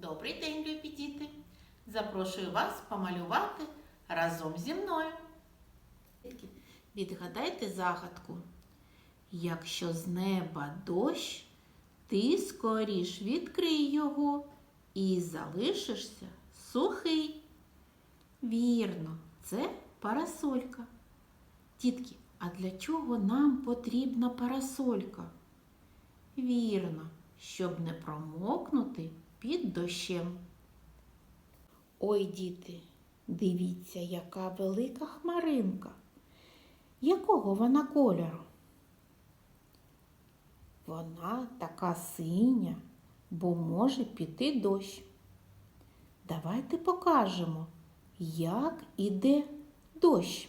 Добрий день, любі діти! Запрошую вас помалювати разом зі мною. Відгадайте загадку. Якщо з неба дощ, ти скоріш відкрий його і залишишся сухий. Вірно, це парасолька. Дітки, а для чого нам потрібна парасолька? Вірно, щоб не промокнути під дощем. Ой, діти, дивіться, яка велика хмаринка. Якого вона кольору? Вона така синя, бо може піти дощ. Давайте покажемо, як іде дощ.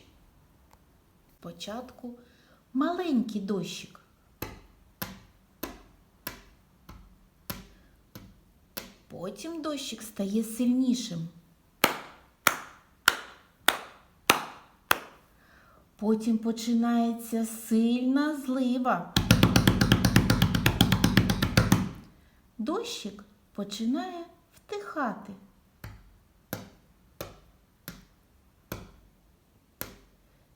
Спочатку маленький дощик. Потім дощик стає сильнішим. Потім починається сильна злива. Дощик починає втихати.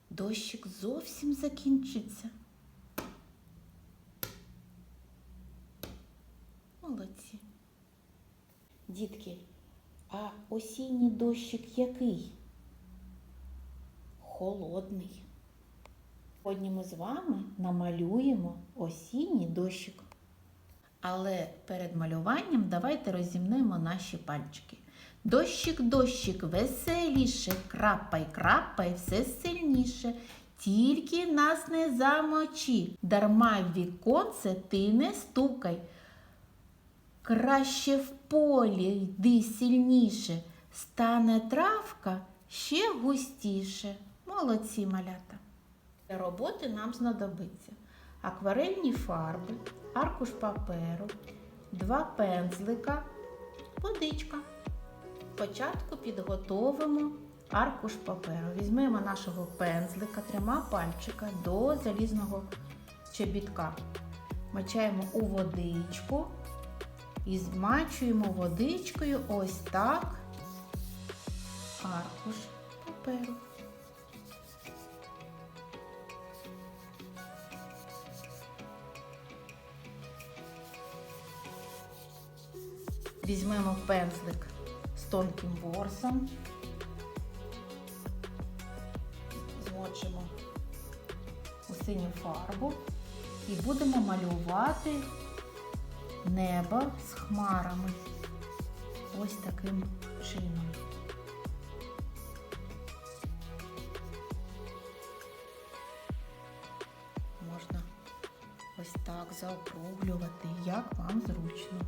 Дощик зовсім закінчиться. Молодці. Дітки, а осінній дощик який? Холодний. Сьогодні ми з вами намалюємо осінній дощик. Але перед малюванням давайте розімнемо наші пальчики. Дощик, дощик, веселіше, крапай, крапай, все сильніше. Тільки нас не замочи, дарма в віконце ти не стукай. Краще в полі йди сильніше, стане травка ще густіше. Молодці малята. Для роботи нам знадобиться акварельні фарби, аркуш паперу, два пензлика, водичка. Спочатку підготовимо аркуш паперу. Візьмемо нашого пензлика трьома пальчика до залізного чобітка. Мочаємо у водичку і змачуємо водичкою ось так. Аркуш паперу. Візьмемо пензлик з тонким ворсом, змочимо у синю фарбу. І будемо малювати небо з хмарами. Ось таким чином. Можна ось так заокруглювати, як вам зручно.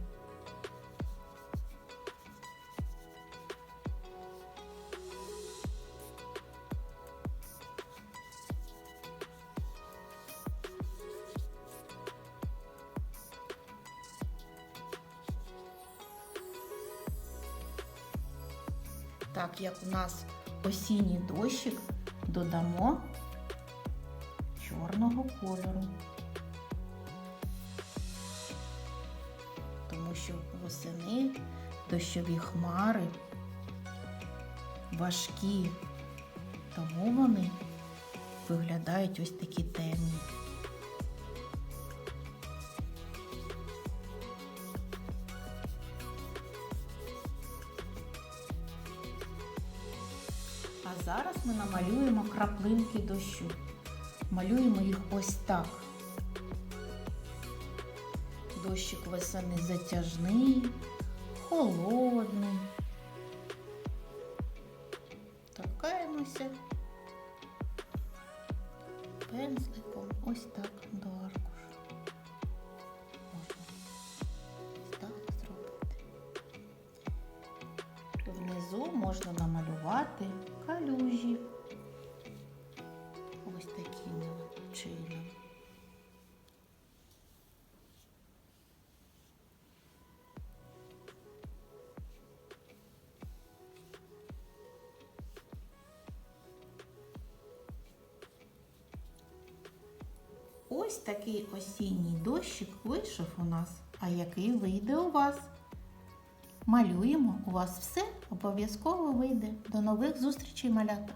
Так як у нас осінній дощик, додамо чорного кольору. Тому що восени дощові хмари важкі, тому вони виглядають ось такі темні. Зараз ми намалюємо краплинки дощу. Малюємо їх ось так. Дощик весени затяжний, холодний. Торкаємося пензликом ось так до аркушу. Можна ось так зробити. Внизу можна намалювати калюжі. Ось таким чином. Ось такий осінній дощик вийшов у нас. А який вийде у вас? Малюємо, у вас все обов'язково вийде. До нових зустрічей, малята!